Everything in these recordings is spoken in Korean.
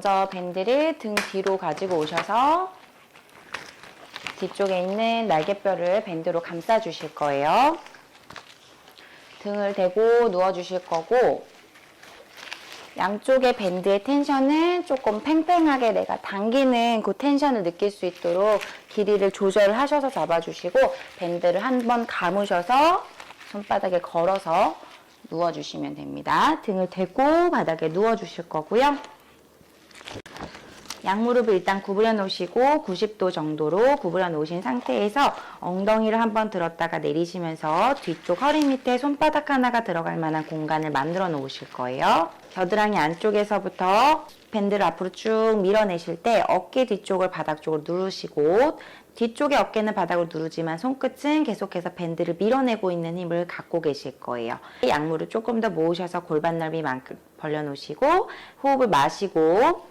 자, 먼저 밴드를 등 뒤로 가지고 오셔서 뒤쪽에 있는 날개뼈를 밴드로 감싸 주실 거예요. 등을 대고 누워 주실 거고 양쪽의 밴드의 텐션은 조금 팽팽하게 내가 당기는 그 텐션을 느낄 수 있도록 길이를 조절하셔서 잡아주시고 밴드를 한번 감으셔서 손바닥에 걸어서 누워주시면 됩니다. 등을 대고 바닥에 누워주실 거고요. 양무릎을 일단 구부려 놓으시고 90도 정도로 구부려 놓으신 상태에서 엉덩이를 한번 들었다가 내리시면서 뒤쪽 허리 밑에 손바닥 하나가 들어갈 만한 공간을 만들어 놓으실 거예요. 겨드랑이 안쪽에서부터 밴드를 앞으로 쭉 밀어내실 때 어깨 뒤쪽을 바닥 쪽으로 누르시고 뒤쪽의 어깨는 바닥으로 누르지만 손끝은 계속해서 밴드를 밀어내고 있는 힘을 갖고 계실 거예요. 양무를 조금 더 모으셔서 골반 넓이만큼 벌려놓으시고 호흡을 마시고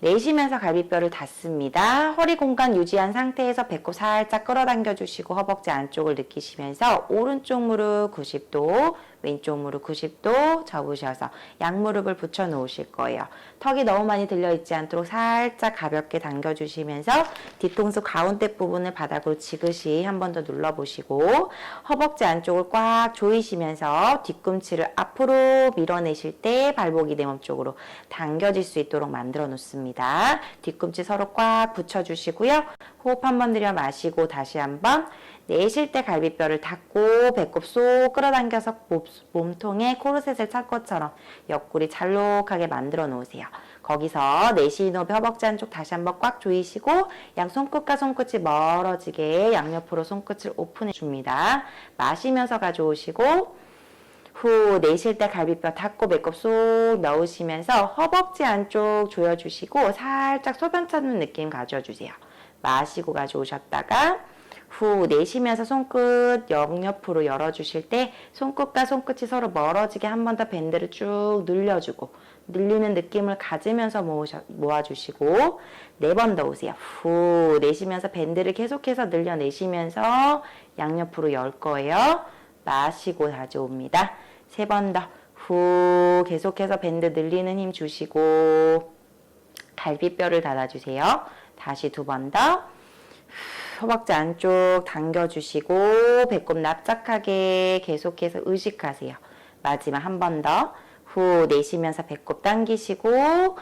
내쉬면서 갈비뼈를 닫습니다. 허리 공간 유지한 상태에서 배꼽 살짝 끌어당겨 주시고 허벅지 안쪽을 느끼시면서 오른쪽 무릎 90도, 왼쪽 무릎 90도 접으셔서 양무릎을 붙여 놓으실 거예요. 턱이 너무 많이 들려 있지 않도록 살짝 가볍게 당겨 주시면서 뒤통수 가운데 부분을 바닥으로 지그시 한 번 더 눌러 보시고 허벅지 안쪽을 꽉 조이시면서 뒤꿈치를 앞으로 밀어내실 때 발목이 내 몸 쪽으로 당겨질 수 있도록 만들어 놓습니다. 뒤꿈치 서로 꽉 붙여 주시고요. 호흡 한 번 들여 마시고 다시 한번 내쉴 때 갈비뼈를 닫고 배꼽 쏙 끌어당겨서 몸- 몸통에 코르셋을 찬 것처럼 옆구리 잘록하게 만들어 놓으세요. 거기서 내쉬는 호흡 허벅지 한쪽 다시 한번 꽉 조이시고 양 손끝과 손끝이 멀어지게 양옆으로 손끝을 오픈해 줍니다. 마시면서 가져오시고 후 내쉴 때 갈비뼈 닫고 배꼽 쏙 넣으시면서 허벅지 안쪽 조여주시고 살짝 소변 찾는 느낌 가져주세요. 마시고 가져오셨다가 후 내쉬면서 손끝 옆옆으로 열어주실 때 손끝과 손끝이 서로 멀어지게 한 번 더 밴드를 쭉 늘려주고 늘리는 느낌을 가지면서 모으셔, 모아주시고 네 번 더 오세요. 후 내쉬면서 밴드를 계속해서 늘려내시면서 양옆으로 열 거예요. 마시고 가져옵니다. 세 번 더. 후 계속해서 밴드 늘리는 힘 주시고 갈비뼈를 닫아주세요. 다시 두 번 더. 허벅지 안쪽 당겨주시고 배꼽 납작하게 계속해서 의식하세요. 마지막 한 번 더. 후 내쉬면서 배꼽 당기시고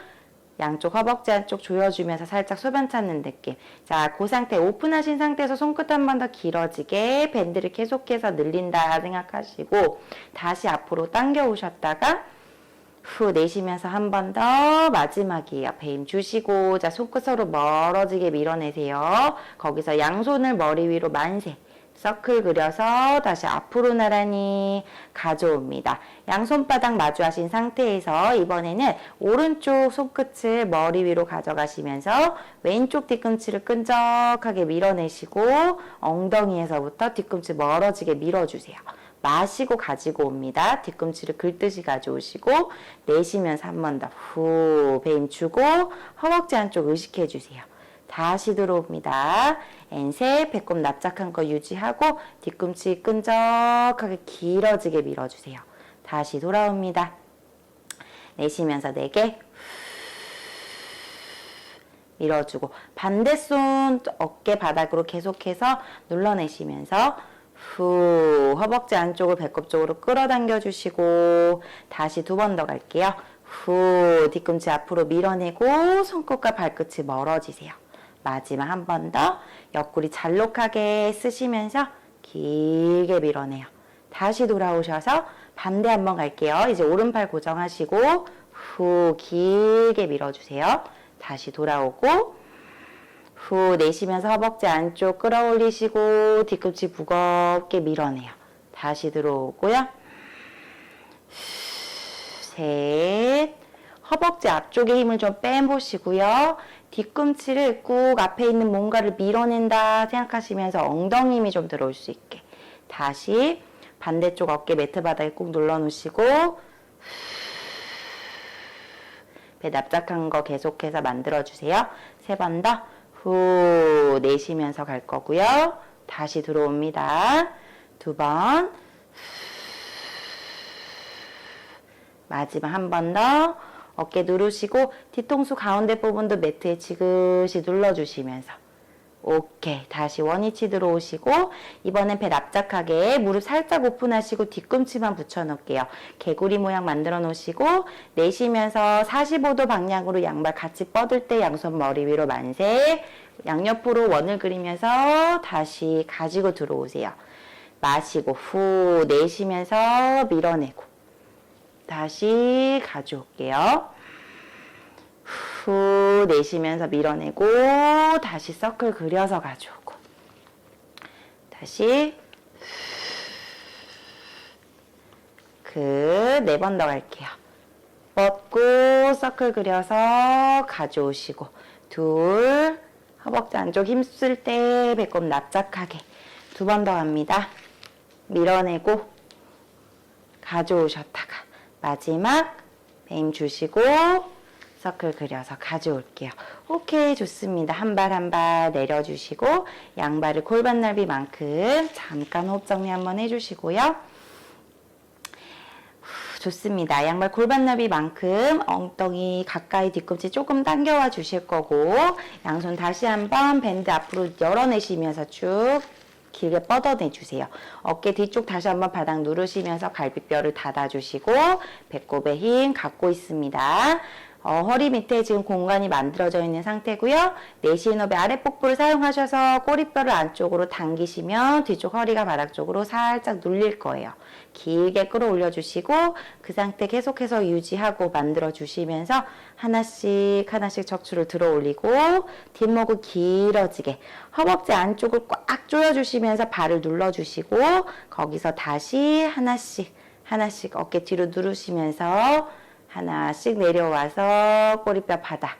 양쪽 허벅지 안쪽 조여주면서 살짝 소변 찾는 느낌. 자, 그 상태 오픈하신 상태에서 손끝 한 번 더 길어지게 밴드를 계속해서 늘린다 생각하시고 다시 앞으로 당겨 오셨다가 후 내쉬면서 한 번 더 마지막이에요. 배임 주시고 자 손끝 서로 멀어지게 밀어내세요. 거기서 양손을 머리 위로 만세. 서클 그려서 다시 앞으로 나란히 가져옵니다. 양손바닥 마주하신 상태에서 이번에는 오른쪽 손끝을 머리 위로 가져가시면서 왼쪽 뒤꿈치를 끈적하게 밀어내시고 엉덩이에서부터 뒤꿈치 멀어지게 밀어주세요. 마시고 가지고 옵니다. 뒤꿈치를 긁듯이 가져오시고 내쉬면서 한 번 더 후 배임 주고 허벅지 안쪽 의식해 주세요. 다시 들어옵니다. 엔세 배꼽 납작한 거 유지하고 뒤꿈치 끈적하게 길어지게 밀어주세요. 다시 돌아옵니다. 내쉬면서 4개 밀어주고 반대손 어깨 바닥으로 계속해서 눌러내시면서 후 허벅지 안쪽을 배꼽 쪽으로 끌어당겨 주시고 다시 두 번 더 갈게요. 후 뒤꿈치 앞으로 밀어내고 손끝과 발끝이 멀어지세요. 마지막 한 번 더 옆구리 잘록하게 쓰시면서 길게 밀어내요. 다시 돌아오셔서 반대 한 번 갈게요. 이제 오른팔 고정하시고 후 길게 밀어주세요. 다시 돌아오고 후 내쉬면서 허벅지 안쪽 끌어올리시고 뒤꿈치 무겁게 밀어내요. 다시 들어오고요. 셋. 허벅지 앞쪽에 힘을 좀 빼보시고요. 뒤꿈치를 꾹 앞에 있는 뭔가를 밀어낸다 생각하시면서 엉덩이 힘이 좀 들어올 수 있게. 다시 반대쪽 어깨 매트 바닥에 꾹 눌러 놓으시고 배 납작한 거 계속해서 만들어 주세요. 세 번 더. 후 내쉬면서 갈 거고요. 다시 들어옵니다. 두 번. 마지막 한 번 더. 어깨 누르시고 뒤통수 가운데 부분도 매트에 지그시 눌러주시면서 오케이. 다시 원위치 들어오시고 이번엔 배 납작하게 무릎 살짝 오픈하시고 뒤꿈치만 붙여 놓을게요. 개구리 모양 만들어 놓으시고 내쉬면서 45도 방향으로 양발 같이 뻗을 때 양손 머리 위로 만세. 양옆으로 원을 그리면서 다시 가지고 들어오세요. 마시고 후 내쉬면서 밀어내고 다시 가져올게요. 후 내쉬면서 밀어내고 다시 서클 그려서 가져오고 다시 그 네 번 더 갈게요. 뻗고 서클 그려서 가져오시고 둘 허벅지 안쪽 힘쓸 때 배꼽 납작하게 두 번 더 갑니다. 밀어내고 가져오셨다가 마지막 배임 주시고 서클 그려서 가져올게요. 오케이 좋습니다. 한 발 한 발 내려주시고 양발을 골반 넓이만큼 잠깐 호흡 정리 한번 해주시고요. 후, 좋습니다. 양발 골반 너비만큼 엉덩이 가까이 뒤꿈치 조금 당겨와 주실 거고 양손 다시 한번 밴드 앞으로 열어내시면서 쭉 길게 뻗어내 주세요. 어깨 뒤쪽 다시 한번 바닥 누르시면서 갈비뼈를 닫아주시고 배꼽에 힘 갖고 있습니다. 어, 허리 밑에 지금 공간이 만들어져 있는 상태고요. 내쉬는 호흡에 아랫복부를 사용하셔서 꼬리뼈를 안쪽으로 당기시면 뒤쪽 허리가 바닥 쪽으로 살짝 눌릴 거예요. 길게 끌어올려 주시고 그 상태 계속해서 유지하고 만들어 주시면서 하나씩 하나씩 척추를 들어 올리고 뒷목을 길어지게 허벅지 안쪽을 꽉 조여 주시면서 발을 눌러 주시고 거기서 다시 하나씩 하나씩 어깨 뒤로 누르시면서 하나씩 내려와서 꼬리뼈 바닥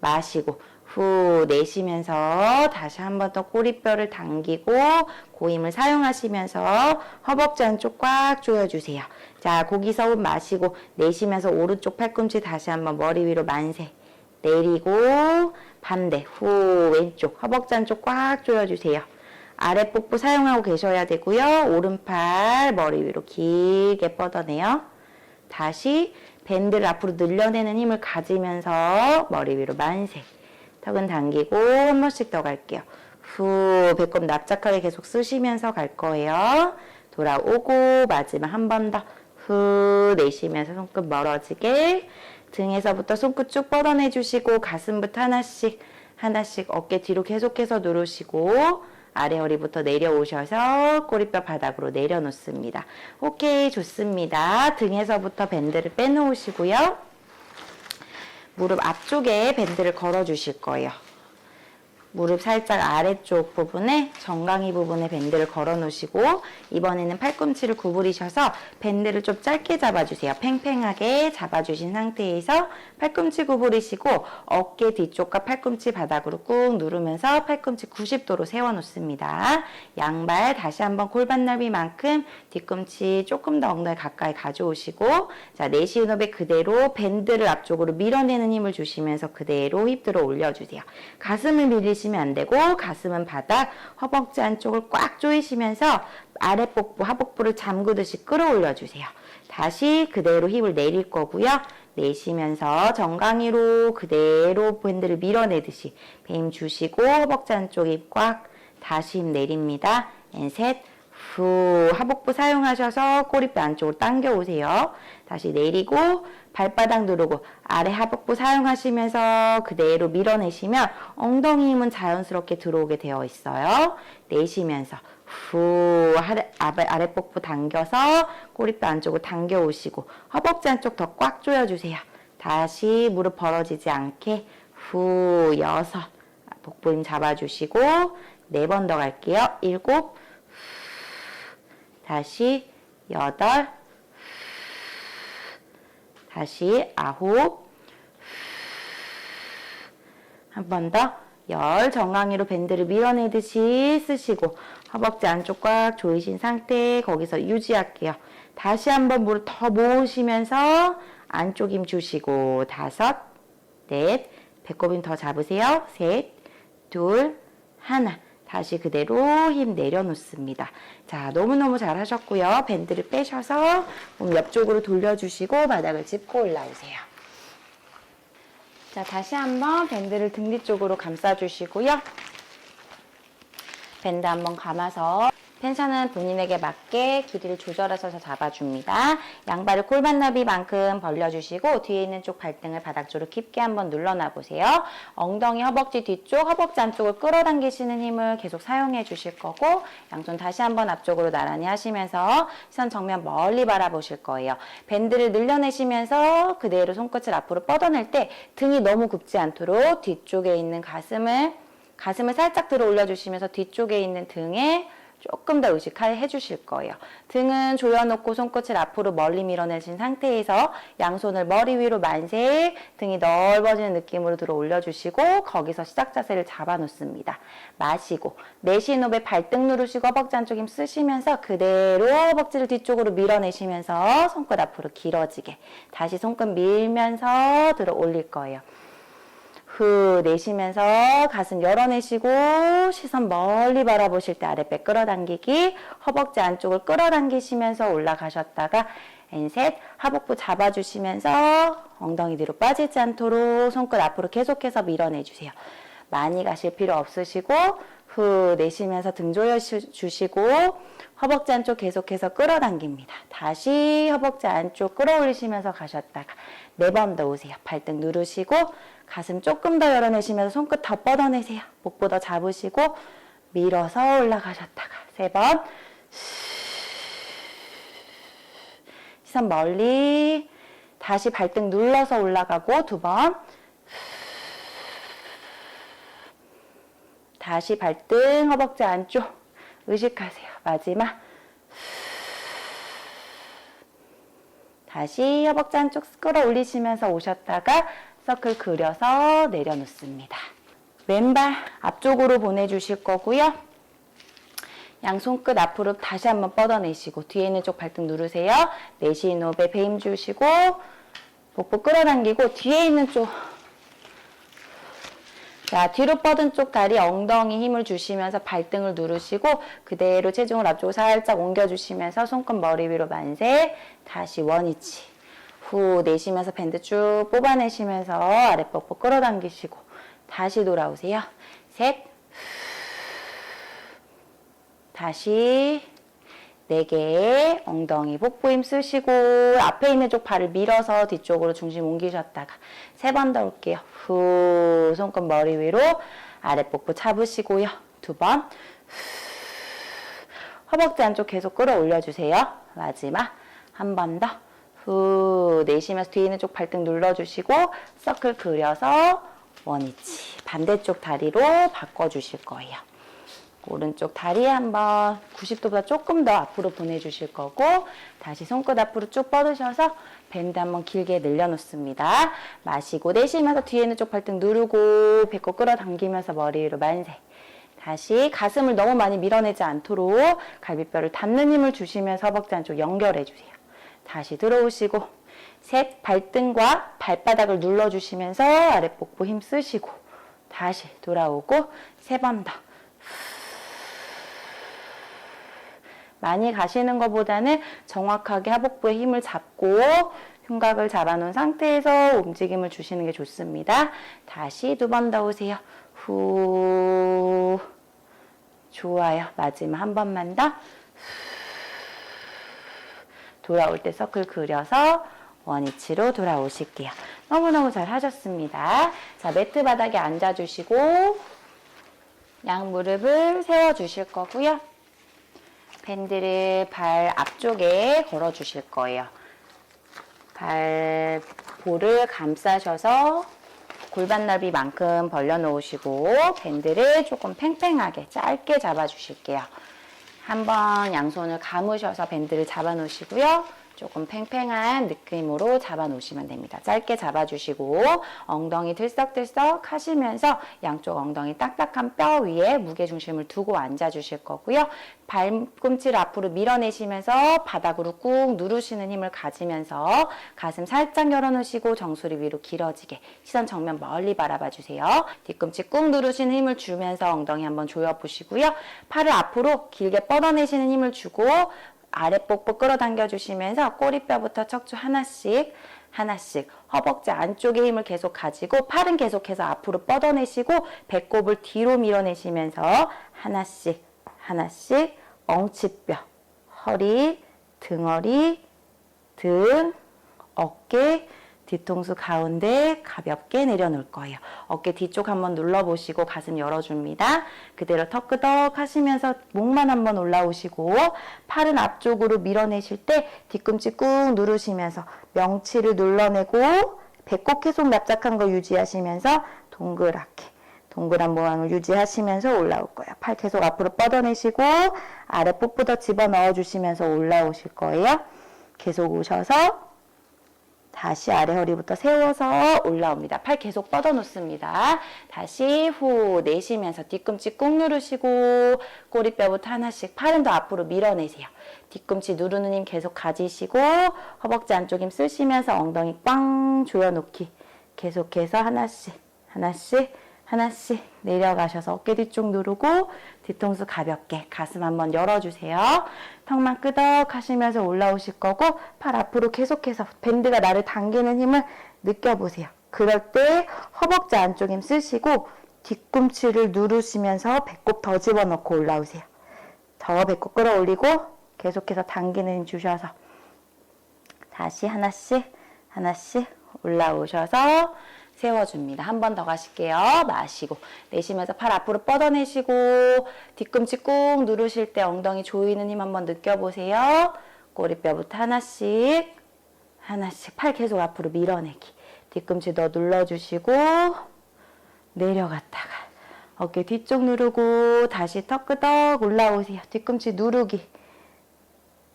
마시고 후 내쉬면서 다시 한 번 더 꼬리뼈를 당기고 고힘을 사용하시면서 허벅지 안쪽 꽉 조여주세요. 자 거기서 호흡 마시고 내쉬면서 오른쪽 팔꿈치 다시 한번 머리 위로 만세 내리고 반대 후 왼쪽 허벅지 안쪽 꽉 조여주세요. 아랫복부 사용하고 계셔야 되고요. 오른팔 머리 위로 길게 뻗어내요. 다시 밴드를 앞으로 늘려내는 힘을 가지면서 머리 위로 만세. 턱은 당기고 한 번씩 더 갈게요. 후 배꼽 납작하게 계속 쓰시면서 갈 거예요. 돌아오고 마지막 한 번 더. 후 내쉬면서 손끝 멀어지게 등에서부터 손끝 쭉 뻗어내 주시고 가슴부터 하나씩 하나씩 어깨 뒤로 계속해서 누르시고 아래 허리부터 내려오셔서 꼬리뼈 바닥으로 내려놓습니다. 오케이 좋습니다. 등에서부터 밴드를 빼놓으시고요. 무릎 앞쪽에 밴드를 걸어 주실 거예요. 무릎 살짝 아래쪽 부분에 정강이 부분에 밴드를 걸어 놓으시고 이번에는 팔꿈치를 구부리셔서 밴드를 좀 짧게 잡아주세요. 팽팽하게 잡아주신 상태에서 팔꿈치 구부리시고 어깨 뒤쪽과 팔꿈치 바닥으로 꾹 누르면서 팔꿈치 90도로 세워 놓습니다. 양발 다시 한번 골반 넓이만큼 뒤꿈치 조금 더 엉덩이 가까이 가져오시고 자 내쉬는 호흡에 그대로 밴드를 앞쪽으로 밀어내는 힘을 주시면서 그대로 힙 들어 올려주세요. 가슴을 밀리시 면 안 되고 가슴은 바닥, 허벅지 안쪽을 꽉 조이시면서 아랫복부, 하복부를 잠그듯이 끌어올려 주세요. 다시 그대로 힙을 내릴 거고요. 내쉬면서 정강이로 그대로 밴드를 밀어내듯이 배임 주시고 허벅지 안쪽 입 꽉 다시 힘 내립니다. 셋, 후 하복부 사용하셔서 꼬리뼈 안쪽으로 당겨 오세요. 다시 내리고 발바닥 누르고 아래 하복부 사용하시면서 그대로 밀어내시면 엉덩이 힘은 자연스럽게 들어오게 되어 있어요. 내쉬면서 후 아래, 아랫복부 당겨서 꼬리뼈 안쪽으로 당겨 오시고 허벅지 안쪽 더 꽉 조여주세요. 다시 무릎 벌어지지 않게 후 여섯 복부 힘 잡아주시고 네 번 더 갈게요. 일곱 다시 여덟, 다시 아홉, 한 번 더, 열 정강이로 밴드를 밀어내듯이 쓰시고 허벅지 안쪽 꽉 조이신 상태 거기서 유지할게요. 다시 한번 무릎 더 모으시면서 안쪽 힘 주시고 다섯, 넷, 배꼽 힘 더 잡으세요. 셋, 둘, 하나. 다시 그대로 힘 내려놓습니다. 자, 너무너무 잘 하셨고요. 밴드를 빼셔서 몸 옆쪽으로 돌려주시고 바닥을 짚고 올라오세요. 자, 다시 한번 밴드를 등 뒤쪽으로 감싸주시고요. 밴드 한번 감아서 텐션은 본인에게 맞게 길이를 조절해서 잡아줍니다. 양발을 골반 너비만큼 벌려주시고 뒤에 있는 쪽 발등을 바닥 쪽으로 깊게 한번 눌러놔 보세요. 엉덩이 허벅지 뒤쪽, 허벅지 안쪽을 끌어당기시는 힘을 계속 사용해 주실 거고 양손 다시 한번 앞쪽으로 나란히 하시면서 시선 정면 멀리 바라보실 거예요. 밴드를 늘려내시면서 그대로 손끝을 앞으로 뻗어낼 때 등이 너무 굽지 않도록 뒤쪽에 있는 가슴을 가슴을 살짝 들어 올려주시면서 뒤쪽에 있는 등에 조금 더 의식해 주실 거예요. 등은 조여놓고 손끝을 앞으로 멀리 밀어내신 상태에서 양손을 머리 위로 만세, 등이 넓어지는 느낌으로 들어 올려주시고 거기서 시작 자세를 잡아놓습니다. 마시고 내쉬는 호흡에 발등 누르시고 허벅지 안쪽 힘 쓰시면서 그대로 허벅지를 뒤쪽으로 밀어내시면서 손끝 앞으로 길어지게 다시 손끝 밀면서 들어 올릴 거예요. 후 내쉬면서 가슴 열어내시고 시선 멀리 바라보실 때 아랫배 끌어당기기 허벅지 안쪽을 끌어당기시면서 올라가셨다가 엔셋 하복부 잡아주시면서 엉덩이 뒤로 빠지지 않도록 손끝 앞으로 계속해서 밀어내주세요. 많이 가실 필요 없으시고 후 내쉬면서 등 조여 주시고 허벅지 안쪽 계속해서 끌어당깁니다. 다시 허벅지 안쪽 끌어올리시면서 가셨다가 네 번 더 오세요. 발등 누르시고 가슴 조금 더 열어내시면서 손끝 더 뻗어내세요. 목보 더 잡으시고 밀어서 올라가셨다가 세 번. 시선 멀리 다시 발등 눌러서 올라가고 두 번. 다시 발등 허벅지 안쪽 의식하세요. 마지막. 다시 허벅지 안쪽 끌어올리시면서 오셨다가 서클 그려서 내려놓습니다. 왼발 앞쪽으로 보내주실 거고요. 양손 끝 앞으로 다시 한번 뻗어내시고 뒤에 있는 쪽 발등 누르세요. 내쉬는 호흡에 배임 주시고 복부 끌어당기고 뒤에 있는 쪽 자, 뒤로 뻗은 쪽 다리 엉덩이 힘을 주시면서 발등을 누르시고 그대로 체중을 앞쪽으로 살짝 옮겨주시면서 손끝 머리 위로 만세 다시 원위치 후 내쉬면서 밴드 쭉 뽑아내시면서 아랫복부 끌어당기시고 다시 돌아오세요. 셋 다시 네개 엉덩이 복부 힘 쓰시고 앞에 있는 쪽 발을 밀어서 뒤쪽으로 중심 옮기셨다가 세 번 더 올게요. 후 손끝 머리 위로 아랫복부 잡으시고요. 두 번. 허벅지 안쪽 계속 끌어올려 주세요. 마지막 한 번 더. 후 내쉬면서 뒤에 있는 쪽 발등 눌러주시고 서클 그려서 원위치 반대쪽 다리로 바꿔주실 거예요. 오른쪽 다리 한번 90도보다 조금 더 앞으로 보내주실 거고 다시 손끝 앞으로 쭉 뻗으셔서 밴드 한번 길게 늘려놓습니다. 마시고 내쉬면서 뒤에 있는 쪽 발등 누르고 배꼽 끌어당기면서 머리 위로 만세. 다시 가슴을 너무 많이 밀어내지 않도록 갈비뼈를 닿는 힘을 주시면서 허벅지 안쪽 연결해 주세요. 다시 들어오시고 셋 발등과 발바닥을 눌러주시면서 아랫복부 힘 쓰시고 다시 돌아오고 세 번 더. 많이 가시는 것보다는 정확하게 하복부에 힘을 잡고 흉곽을 잡아놓은 상태에서 움직임을 주시는 게 좋습니다. 다시 두 번 더 오세요. 후. 좋아요. 마지막 한 번만 더. 돌아올 때 서클 그려서 원위치로 돌아오실게요. 너무너무 잘 하셨습니다. 자, 매트 바닥에 앉아주시고 양 무릎을 세워주실 거고요. 밴드를 발 앞쪽에 걸어 주실 거예요. 발 볼을 감싸셔서 골반 넓이만큼 벌려 놓으시고 밴드를 조금 팽팽하게 짧게 잡아 주실게요. 한번 양손을 감으셔서 밴드를 잡아 놓으시고요. 조금 팽팽한 느낌으로 잡아 놓으시면 됩니다. 짧게 잡아 주시고 엉덩이 들썩들썩 하시면서 양쪽 엉덩이 딱딱한 뼈 위에 무게 중심을 두고 앉아 주실 거고요. 발꿈치를 앞으로 밀어내시면서 바닥으로 꾹 누르시는 힘을 가지면서 가슴 살짝 열어놓으시고 정수리 위로 길어지게 시선 정면 멀리 바라봐 주세요. 뒤꿈치 꾹 누르시는 힘을 주면서 엉덩이 한번 조여 보시고요. 팔을 앞으로 길게 뻗어내시는 힘을 주고 아랫복부 끌어당겨 주시면서 꼬리뼈부터 척추 하나씩 하나씩 허벅지 안쪽에 힘을 계속 가지고 팔은 계속해서 앞으로 뻗어내시고 배꼽을 뒤로 밀어내시면서 하나씩 하나씩 엉치뼈, 허리, 등허리, 등, 어깨, 뒤통수 가운데 가볍게 내려놓을 거예요. 어깨 뒤쪽 한번 눌러보시고 가슴 열어줍니다. 그대로 턱 끄덕 하시면서 목만 한번 올라오시고 팔은 앞쪽으로 밀어내실 때 뒤꿈치 꾹 누르시면서 명치를 눌러내고 배꼽 계속 납작한 거 유지하시면서 동그랗게 동그란 모양을 유지하시면서 올라올 거예요. 팔 계속 앞으로 뻗어내시고 아래 뽀뽀더 집어넣어 주시면서 올라오실 거예요. 계속 오셔서 다시 아래 허리부터 세워서 올라옵니다. 팔 계속 뻗어 놓습니다. 다시 후 내쉬면서 뒤꿈치 꾹 누르시고 꼬리뼈부터 하나씩 팔은 더 앞으로 밀어내세요. 뒤꿈치 누르는 힘 계속 가지시고 허벅지 안쪽 힘 쓰시면서 엉덩이 꽝 조여놓기 계속해서 하나씩 하나씩 하나씩 내려가셔서 어깨 뒤쪽 누르고 뒤통수 가볍게 가슴 한번 열어주세요. 턱만 끄덕 하시면서 올라오실 거고 팔 앞으로 계속해서 밴드가 나를 당기는 힘을 느껴보세요. 그럴 때 허벅지 안쪽 힘 쓰시고 뒤꿈치를 누르시면서 배꼽 더 집어넣고 올라오세요. 더 배꼽 끌어올리고 계속해서 당기는 힘 주셔서 다시 하나씩 하나씩 올라오셔서 세워줍니다. 한 번 더 가실게요. 마시고 내쉬면서 팔 앞으로 뻗어내시고 뒤꿈치 꾹 누르실 때 엉덩이 조이는 힘 한번 느껴보세요. 꼬리뼈부터 하나씩 하나씩 팔 계속 앞으로 밀어내기. 뒤꿈치 더 눌러주시고 내려갔다가 어깨 뒤쪽 누르고 다시 턱 끄덕 올라오세요. 뒤꿈치 누르기.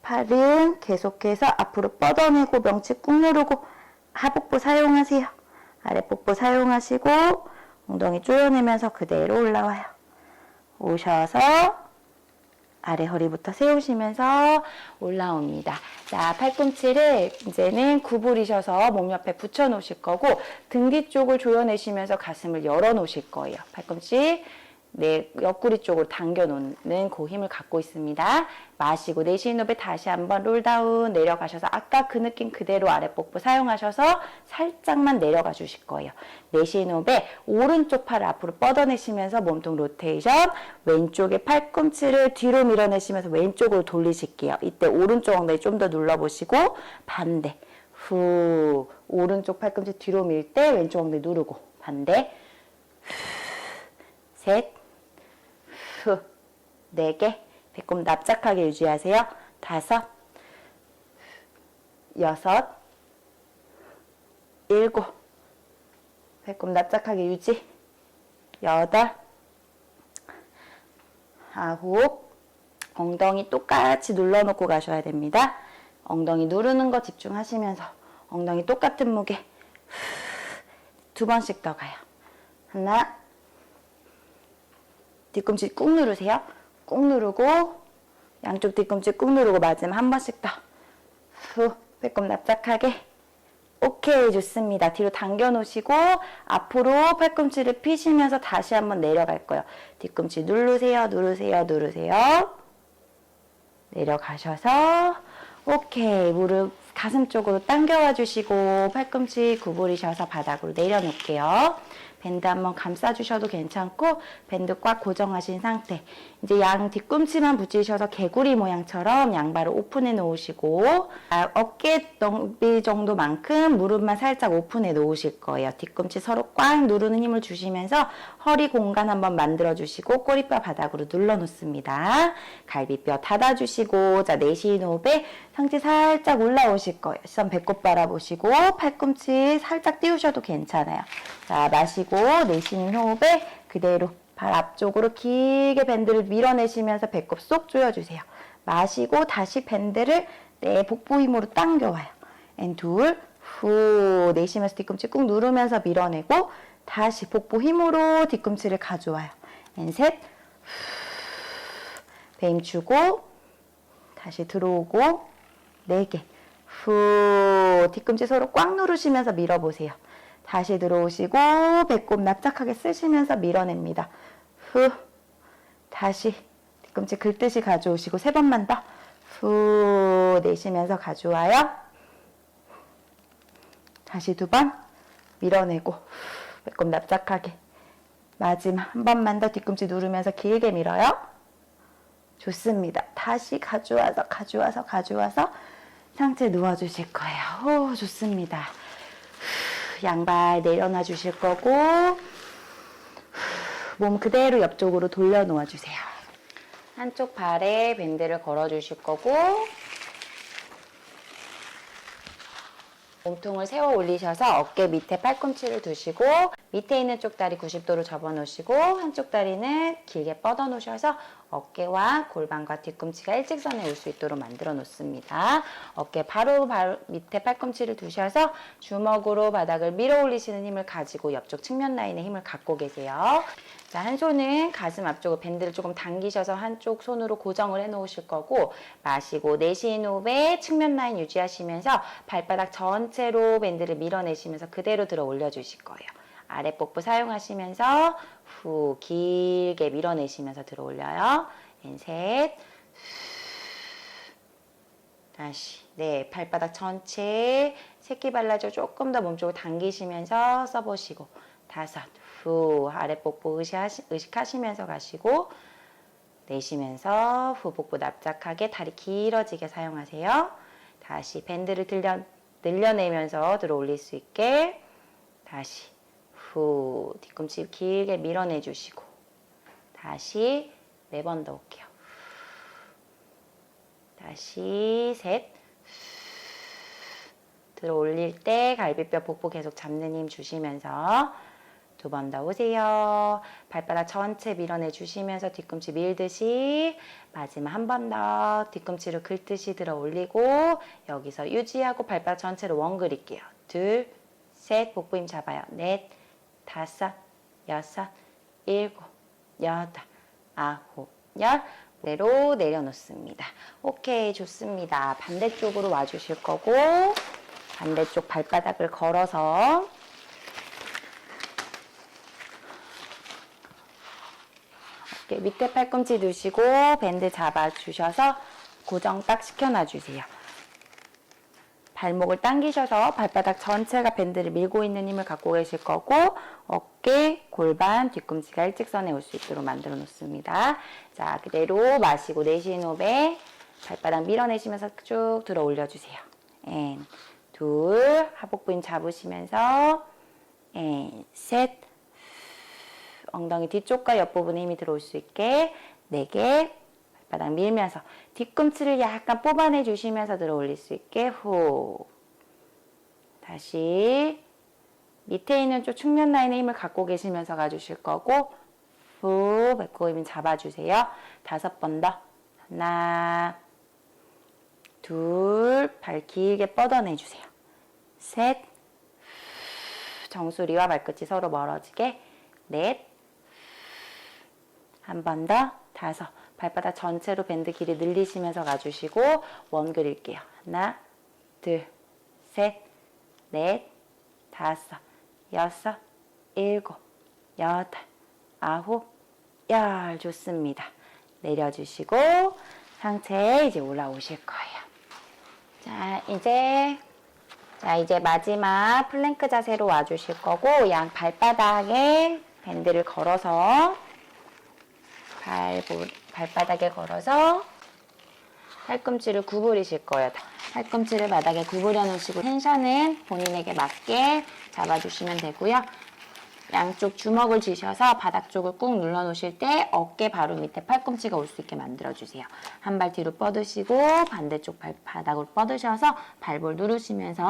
팔은 계속해서 앞으로 뻗어내고 명치 꾹 누르고 하복부 사용하세요. 아랫복부 사용하시고 엉덩이 조여내면서 그대로 올라와요. 오셔서 아래 허리부터 세우시면서 올라옵니다. 자, 팔꿈치를 이제는 구부리셔서 몸 옆에 붙여 놓으실 거고 등 뒤쪽을 조여내시면서 가슴을 열어 놓으실 거예요. 팔꿈치 내 옆구리 쪽으로 당겨 놓는 그 힘을 갖고 있습니다. 마시고 내쉬는 호흡에 다시 한번 롤다운 내려가셔서 아까 그 느낌 그대로 아랫복부 사용하셔서 살짝만 내려가 주실 거예요. 내쉬는 호흡에 오른쪽 팔을 앞으로 뻗어내시면서 몸통 로테이션 왼쪽에 팔꿈치를 뒤로 밀어내시면서 왼쪽으로 돌리실게요. 이때 오른쪽 엉덩이 좀 더 눌러보시고 반대 후 오른쪽 팔꿈치 뒤로 밀 때 왼쪽 엉덩이 누르고 반대 셋, 후, 네 개, 배꼽 납작하게 유지하세요. 다섯, 여섯, 일곱, 배꼽 납작하게 유지. 여덟, 아홉, 엉덩이 똑같이 눌러놓고 가셔야 됩니다. 엉덩이 누르는 거 집중하시면서 엉덩이 똑같은 무게 두 번씩 더 가요. 하나, 뒤꿈치 꾹 누르세요. 꾹 누르고 양쪽 뒤꿈치 꾹 누르고 마지막 한 번씩 더. 후, 배꼽 납작하게. 오케이, 좋습니다. 뒤로 당겨 놓으시고 앞으로 팔꿈치를 피시면서 다시 한번 내려갈 거예요. 뒤꿈치 누르세요, 누르세요, 누르세요. 내려가셔서 오케이, 무릎 가슴 쪽으로 당겨와 주시고 팔꿈치 구부리셔서 바닥으로 내려놓을게요. 밴드 한번 감싸주셔도 괜찮고 밴드 꽉 고정하신 상태. 이제 양 뒤꿈치만 붙이셔서 개구리 모양처럼 양발을 오픈해 놓으시고 아, 어깨 너비 정도만큼 무릎만 살짝 오픈해 놓으실 거예요. 뒤꿈치 서로 꽉 누르는 힘을 주시면서 허리 공간 한번 만들어 주시고 꼬리뼈 바닥으로 눌러 놓습니다. 갈비뼈 닫아 주시고 자 내쉬는 호흡에 상체 살짝 올라오실 거예요. 시선 배꼽 바라보시고 팔꿈치 살짝 띄우셔도 괜찮아요. 자 마시고 내쉬는 호흡에 그대로 발 앞쪽으로 길게 밴드를 밀어내시면서 배꼽 쏙 조여주세요. 마시고 다시 밴드를 내 복부 힘으로 당겨와요. 앤 둘, 후 내쉬면서 뒤꿈치 꾹 누르면서 밀어내고 다시 복부 힘으로 뒤꿈치를 가져와요. 앤 셋, 배힘 주고 다시 들어오고 네 개. 후 뒤꿈치 서로 꽉 누르시면서 밀어보세요. 다시 들어오시고 배꼽 납작하게 쓰시면서 밀어냅니다. 후 다시 뒤꿈치 긁듯이 가져오시고 세 번만 더. 후 내쉬면서 가져와요. 다시 두 번 밀어내고 배꼽 납작하게 마지막 한 번만 더 뒤꿈치 누르면서 길게 밀어요. 좋습니다. 다시 가져와서 가져와서 가져와서 상체 누워주실 거예요. 오, 좋습니다. 후, 양발 내려놔 주실 거고 후, 몸 그대로 옆쪽으로 돌려 놓아 주세요. 한쪽 발에 밴드를 걸어 주실 거고 몸통을 세워 올리셔서 어깨 밑에 팔꿈치를 두시고 밑에 있는 쪽 다리 90도로 접어 놓으시고 한쪽 다리는 길게 뻗어 놓으셔서 어깨와 골반과 뒤꿈치가 일직선에 올 수 있도록 만들어 놓습니다. 어깨 바로, 밑에 팔꿈치를 두셔서 주먹으로 바닥을 밀어 올리시는 힘을 가지고 옆쪽 측면 라인에 힘을 갖고 계세요. 자, 한 손은 가슴 앞쪽으로 밴드를 조금 당기셔서 한쪽 손으로 고정을 해 놓으실 거고 마시고 내쉬는 호흡에 측면 라인 유지하시면서 발바닥 전체로 밴드를 밀어내시면서 그대로 들어 올려 주실 거예요. 아래 복부 사용하시면서 후 길게 밀어내시면서 들어 올려요. 셋 다시 네 발바닥 전체 새끼 발라줘 조금 더 몸쪽으로 당기시면서 써보시고 다섯 후 아래 복부 의식하시, 의식하시 면서 가시고 내쉬면서 후 복부 납작하게 다리 길어지게 사용하세요. 다시 밴드를 들려, 늘려내면서 들어 올릴 수 있게 다시 후 뒤꿈치 길게 밀어내 주시고 다시 네 번 더 올게요. 다시 셋 들어 올릴 때 갈비뼈 복부 계속 잡는 힘 주시면서 두 번 더 오세요. 발바닥 전체 밀어내 주시면서 뒤꿈치 밀듯이 마지막 한 번 더 뒤꿈치를 긁듯이 들어 올리고 여기서 유지하고 발바닥 전체를 원 그릴게요. 둘, 셋, 복부 힘 잡아요. 넷, 다섯, 여섯, 일곱, 여덟, 아홉, 열. 내로 내려놓습니다. 오케이, 좋습니다. 반대쪽으로 와주실 거고, 반대쪽 발바닥을 걸어서 이렇게 밑에 팔꿈치 두시고 밴드 잡아주셔서 고정 딱 시켜놔 주세요. 발목을 당기셔서 발바닥 전체가 밴드를 밀고 있는 힘을 갖고 계실 거고 어깨, 골반, 뒤꿈치가 일직선에 올 수 있도록 만들어 놓습니다. 자, 그대로 마시고 내쉬는 호흡에 발바닥 밀어내시면서 쭉 들어 올려주세요. 앤, 둘, 하복부 힘 잡으시면서 앤, 셋, 엉덩이 뒤쪽과 옆부분에 힘이 들어올 수 있게 네 개, 발바닥 밀면서 뒤꿈치를 약간 뽑아내 주시면서 들어 올릴 수 있게 후. 다시 밑에 있는 쪽 측면 라인에 힘을 갖고 계시면서 가주실 거고 후 배꼽 힘 잡아주세요. 다섯 번 더. 하나 둘 발 길게 뻗어내 주세요. 셋. 정수리와 발끝이 서로 멀어지게. 넷 한 번 더 다섯 발바닥 전체로 밴드 길이 늘리시면서 가주시고 원 그릴게요. 하나, 둘, 셋, 넷, 다섯, 여섯, 일곱, 여덟, 아홉, 열 좋습니다. 내려주시고 상체 이제 올라오실 거예요. 자 이제 자 이제 마지막 플랭크 자세로 와주실 거고 양 발바닥에 밴드를 걸어서 발, 발바닥에 걸어서 팔꿈치를 구부리실 거예요. 팔꿈치를 바닥에 구부려 놓으시고 텐션은 본인에게 맞게 잡아주시면 되고요. 양쪽 주먹을 쥐셔서 바닥 쪽을 꾹 눌러 놓으실 때 어깨 바로 밑에 팔꿈치가 올 수 있게 만들어 주세요. 한 발 뒤로 뻗으시고 반대쪽 발, 바닥을 뻗으셔서 발볼 누르시면서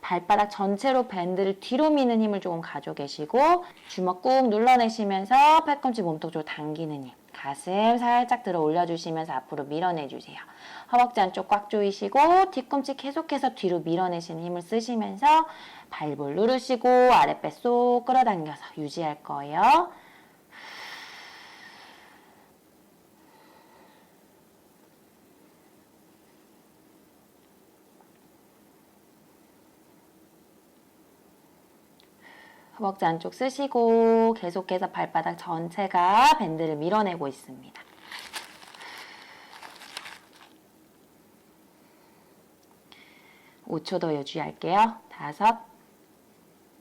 발바닥 전체로 밴드를 뒤로 미는 힘을 조금 가져 계시고 주먹 꾹 눌러내시면서 팔꿈치 몸통 쪽으로 당기는 힘. 가슴 살짝 들어 올려주시면서 앞으로 밀어내주세요. 허벅지 안쪽 꽉 조이시고 뒤꿈치 계속해서 뒤로 밀어내시는 힘을 쓰시면서 발볼 누르시고 아랫배 쏙 끌어당겨서 유지할 거예요. 허벅지 안쪽 쓰시고 계속해서 발바닥 전체가 밴드를 밀어내고 있습니다. (5초) 더 유지할게요. 다섯,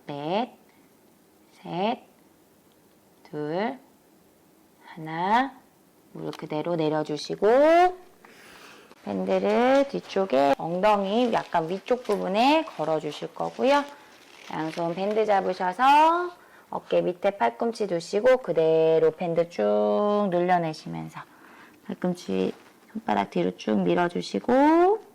넷, 셋, 둘, 하나. 무릎 그대로 내려주시고 밴드를 뒤쪽에 엉덩이 약간 위쪽 부분에 걸어주실 거고요. 양손 밴드 잡으셔서 어깨 밑에 팔꿈치 두시고 그대로 밴드 쭉 늘려내시면서 팔꿈치 손바닥 뒤로 쭉 밀어주시고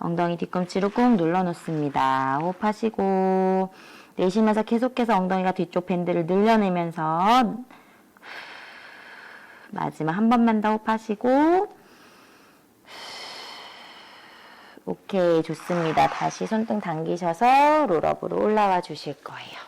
엉덩이 뒤꿈치로 꾹 눌러놓습니다. 호흡하시고 내쉬면서 계속해서 엉덩이가 뒤쪽 밴드를 늘려내면서 마지막 한 번만 더 호흡하시고 오케이 좋습니다. 다시 손등 당기셔서 롤업으로 올라와 주실 거예요.